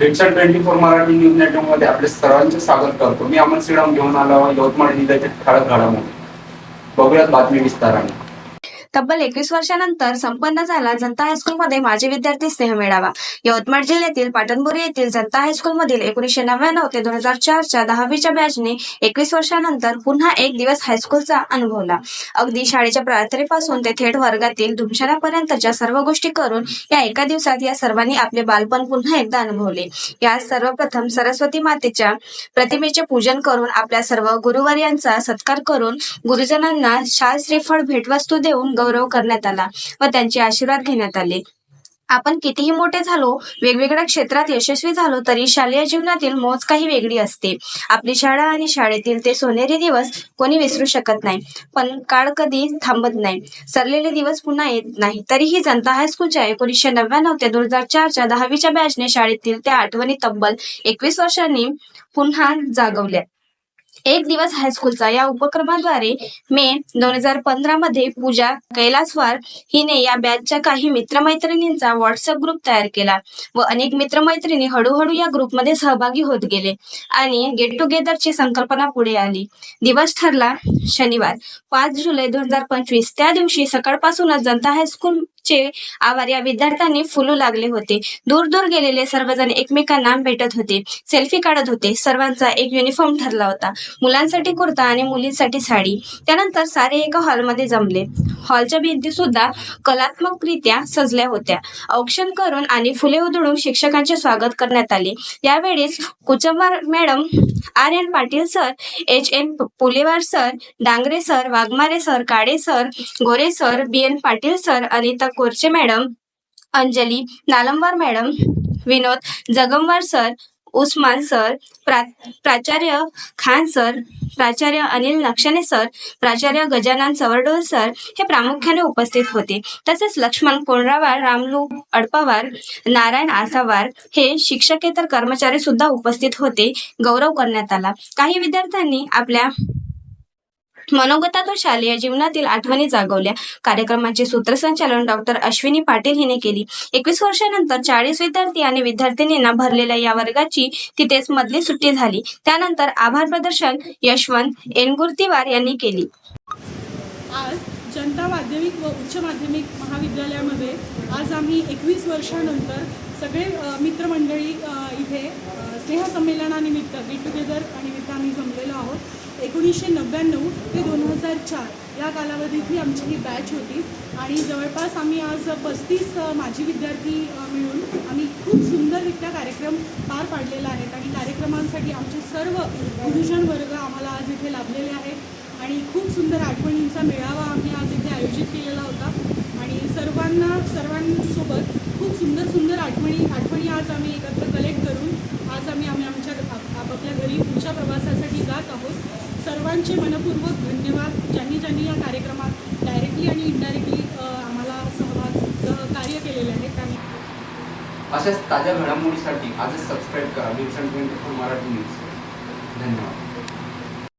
Website twenty four Marathi news नेटवर्कमध्ये आपले सर्वांचे स्वागत करतो. मी अमन श्रीराम घेऊन आलो यवतमाळ जिल्ह्याच्या ठळक घडामोडी. बघूयात बातमी विस्ताराने. तब्बल एकवीस वर्षानंतर संपन्न झाला जनता हायस्कूलमध्ये माजी विद्यार्थी स्नेह मेळावा. यवतमाळ जिल्ह्यातील पाटणबुरी येथील जनता हायस्कूलमधील एकोणीशे नव्याण्णव ते दोन हजार चारच्या दहावीच्या बॅचने एकवीस वर्षानंतर पुन्हा एक दिवस हायस्कूलचा अनुभवला. अगदी शाळेच्या प्रार्थनेपासून ते थेट वर्गातील धुमशानापर्यंतच्या सर्व गोष्टी करून या एका दिवसात या सर्वांनी आपले बालपण पुन्हा एकदा अनुभवले. या सर्वप्रथम सरस्वती मातेच्या प्रतिमेचे पूजन करून आपल्या सर्व गुरुवर्यांचा सत्कार करून गुरुजनांना शाल श्रीफळ भेटवस्तू देऊन गौरव करण्यात आला व त्यांचे आशीर्वाद घेण्यात आले. आपण कितीही मोठे झालो वेगवेगळ्या क्षेत्रात यशस्वी झालो तरी शालेय जीवनातील मोज काही वेगळी असते. आपली शाळा आणि शाळेतील ते सोनेरी दिवस कोणी विसरू शकत नाही. पण काळ कधी थांबत नाही. सरलेले दिवस पुन्हा येत नाही. तरीही जनता हायस्कूलच्या एकोणीसशे नव्याण्णव ते दोन हजार चारच्या दहावीच्या बॅचने शाळेतील त्या आठवणी तब्बल एकवीस वर्षांनी पुन्हा जागवल्या. एक दिवस हायस्कूलचा या उपक्रमाद्वारे मे दोन हजार पंधरा मध्ये पूजा कैलासवार हिने या बॅचच्या काही मित्रमैत्रिणींचा व्हॉट्सअप ग्रुप तयार केला व अनेक मित्रमैत्रिणी हळूहळू या ग्रुपमध्ये सहभागी होत गेले आणि गेट टुगेदरची संकल्पना पुढे आली. दिवस ठरला शनिवार पाच जुलै दोन हजार पंचवीस. त्या दिवशी सकाळपासूनच जनता हायस्कूल चे आवार या विद्यार्थ्यांनी फुलू लागले होते. दूर दूर गेलेले सर्वजण एकमेकांना भेटत होते. सेल्फी काढत होते. सर्वांचा एक युनिफॉर्म ठरला होता. मुलांसाठी कुर्ता आणि मुलींसाठी साडी. त्यानंतर सारे एका हॉलमध्ये जमले. हॉलच्या भिंती सुद्धा कलात्मकरित्या सजल्या होत्या. औक्षण करून आणि फुले उधळून शिक्षकांचे स्वागत करण्यात आले. यावेळेस Kuchambar madam R N Patil sir H N Pulewar sir Dangre sir Waghmare sir Kade sir Gore sir B N Patil sir Anita Korche madam Anjali Nalambar madam Vinod Jagamwar sir Usman sir प्रा प्राचार्य Khan sir प्राचार्य Anil नक्षणे sir प्राचार्य Gajanan सवरडोल sir हे प्रामुख्याने उपस्थित होते. तसेच लक्ष्मण कोंडरावार रामलू अडपावार नारायण आसावार हे शिक्षकेतर कर्मचारी सुद्धा उपस्थित होते गौरव करण्यात आला. काही विद्यार्थ्यांनी आपल्या मनोगतातून शालेय जीवनातील आठवणी जागवल्या. कार्यक्रमाचे सूत्रसंचालन डॉक्टर अश्विनी पाटील हिने केली. एकवीस वर्षानंतर चाळीस विद्यार्थी आणि विद्यार्थिनींना भरलेल्या या वर्गाची तिथेच मधली सुट्टी झाली. त्यानंतर आभार प्रदर्शन यशवंत एनगुर्तीवार यांनी केली. आज जनता माध्यमिक व उच्च माध्यमिक महाविद्यालयामध्ये आज आम्ही एकवीस वर्षानंतर सगळे मित्रमंडळी इथे स्नेहसंमेलनानिमित्त गेट टुगेदर निमित्त आम्ही जमलेलो आहोत एकोणीसशे नव्याण्णव ते दोन हजार चार या कालावधीतली आमची ही बॅच होती. आणि जवळपास आम्ही आज पस्तीस माजी विद्यार्थी मिळून आम्ही खूप सुंदररित्या कार्यक्रम पार पाडलेला आहेत आणि कार्यक्रमांसाठी आमचे सर्व गुरुजन वर्ग आम्हाला आज इथे लाभलेले आहेत. आणि खूप सुंदर आठवणींचा मेळावा आम्ही आज इथे आयोजित केलेला होता. आणि सर्वांना सर्वांसोबत खूप सुंदर सुंदर आठवणी आठवणी आज आम्ही एकत्र कलेक्ट करून आज आम्ही आम्ही आमच्या आपापल्या घरी पुढच्या प्रवासासाठी जात आहोत. सर्वांचे मनपूर्वक धन्यवाद. ज्यांनी ज्यांनी या कार्यक्रमात डायरेक्टली आणि इनडायरेक्टली आम्हाला सहभाग सहकार्य केलेले आहे त्यांनी अशाच ताज्या घडामोडीसाठी आजच सबस्क्राईब करा. डिक्शन ट्वेंटी फोर मराठी न्यूज. धन्यवाद.